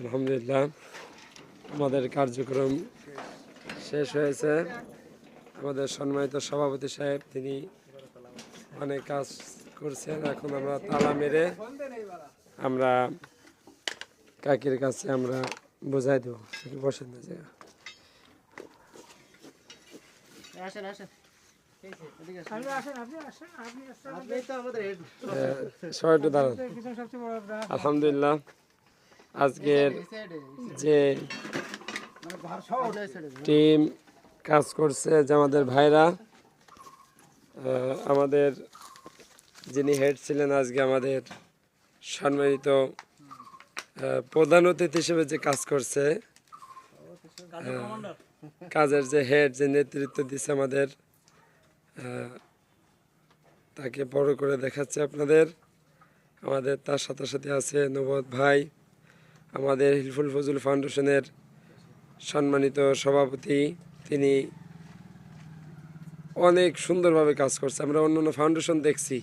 আলহামদুলিল্লাহ আমাদের কার্যক্রম শেষ হয়েছে। আমাদের সম্মানিত সভাপতি সাহেব তিনি অনেক কাজ করছেন। এখন আমরা তালা মেরে আমরা কাকির কাছে আমরা বোঝাই দেবো। বসেন না জায়গা। আসেন আসেন। আপনি আসেন আপনি আসেন আপনি আসেন। আপনি তো আমাদের head. সবাই একটু দাঁড়ান। পিছনে সবচেয়ে বড় আপনার। আলহামদুলিল্লাহ। আজকের যে মানে। টিম কাজ করছে যে আমাদের ভাইরা আমাদের যিনি হেড ছিলেন আজকে আমাদের সম্মানিত প্রধান অতিথি হিসেবে যে কাজ করছে কাজের যে হেড যে নেতৃত্ব দিচ্ছে আমাদের তাকে বড় করে দেখাচ্ছে আপনাদের। আমাদের তার সাথে সাথে আছে নবদ ভাই। আমাদের হিলফুল ফজুল ফাউন্ডেশনের সম্মানিত সভাপতি, তিনি অনেক সুন্দরভাবে কাজ করছে। আমরা অন্য অন্য ফাউন্ডেশন দেখছি।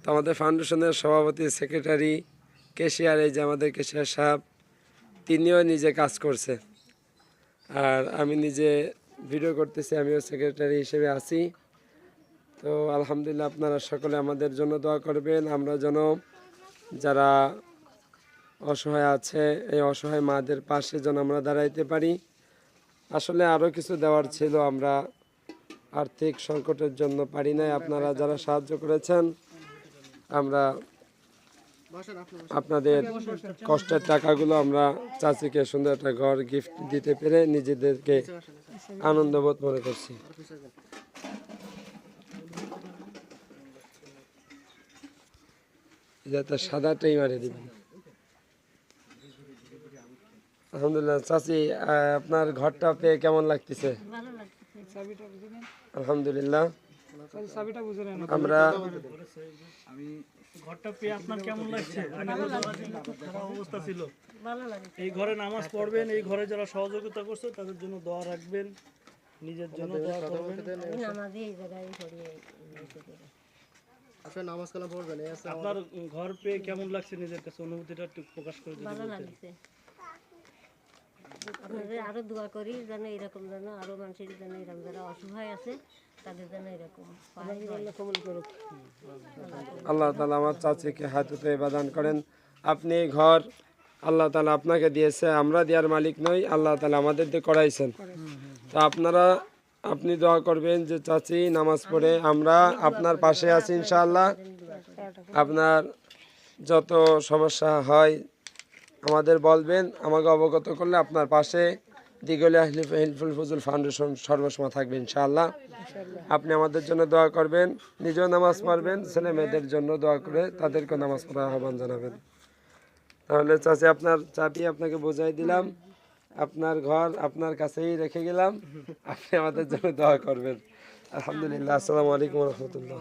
তো আমাদের ফাউন্ডেশনের সভাপতি, সেক্রেটারি, কেশিয়ার, এই যে আমাদের কেশিয়ার সাহেব, তিনিও নিজে কাজ করছে। আর আমি নিজে ভিডিও করতেছি, আমিও সেক্রেটারি হিসেবে আছি। তো আলহামদুলিল্লাহ, আপনারা সকলে আমাদের জন্য দোয়া করবেন। আমরা যেন যারা অসহায় আছে, এই অসহায় মাদের পাশে যেন আমরা দাঁড়াইতে পারি আসলে আরও কিছু দেওয়ার ছিল, আমরা আর্থিক সংকটের জন্য পারি নাই আপনারা যারা সাহায্য করেছেন, আমরা। আপনাদের কষ্টের টাকাগুলো আমরা চাচিকে সুন্দর একটা ঘর গিফট দিতে পেরে নিজেদেরকে আনন্দবোধ মনে করছি। যাতে সাদাটাই মারে দিবেন আলহামদুলিল্লাহ। চাচি আপনার ঘরটা পেয়ে কেমন লাগতেছে? আলহামদুলিল্লাহ। ঘরটা পেয়ে আপনার কেমন লাগছে? অবস্থা ছিল। এই ঘরে নামাজ পড়বেন এই ঘরে যারা সহযোগিতা করছে তাদের জন্য দোয়া রাখবেন নিজের জন্য দোয়া করবেন। নামাজে এই জায়গায় পড়ি এসে করে। আসলে নামাজ কালাম পড়বেন এই আপনার ঘর পেয়ে কেমন লাগছে নিজের কাছে? অনুভূতিটা একটু প্রকাশ করে যদি ভালো লাগছে। আপনাদের আরও দোয়া করি যেন এরকম যেন আরও মানুষের যেন এরকম যারা অসহায় আছে তাদের যেন এরকম আল্লাহ তালা আমার চাচিকে হাতে বাদান করেন। আপনি ঘর আল্লাহ তালা আপনাকে দিয়েছে আমরা দেওয়ার মালিক নই আল্লাহ তালা আমাদের দিয়ে করাইছেন। তো আপনারা আপনি দোয়া করবেন যে চাচি নামাজ পড়ে আমরা আপনার পাশে আছি ইনশাআল্লাহ। আপনার যত সমস্যা হয় আমাদের বলবেন, আমাকে অবগত করলে আপনার পাশে দিগলিয়া হিলফ হিলফুল ফজল ফাউন্ডেশন সর্বসময় থাকবে ইনশাআল্লাহ। আপনি আমাদের জন্য দোয়া করবেন, নিজেও নামাজ পড়বেন, ছেলে মেয়েদের জন্য দোয়া করে তাদেরকে নামাজ পড়ার আহ্বান জানাবেন। তাহলে চাচি, আপনার চাবি আপনাকে বোঝাই দিলাম, আপনার ঘর আপনার কাছেই রেখে গেলাম, আপনি আমাদের জন্য দোয়া করবেন। আলহামদুলিল্লাহ, আসসালামু আলাইকুম রহমতুল্লাহ।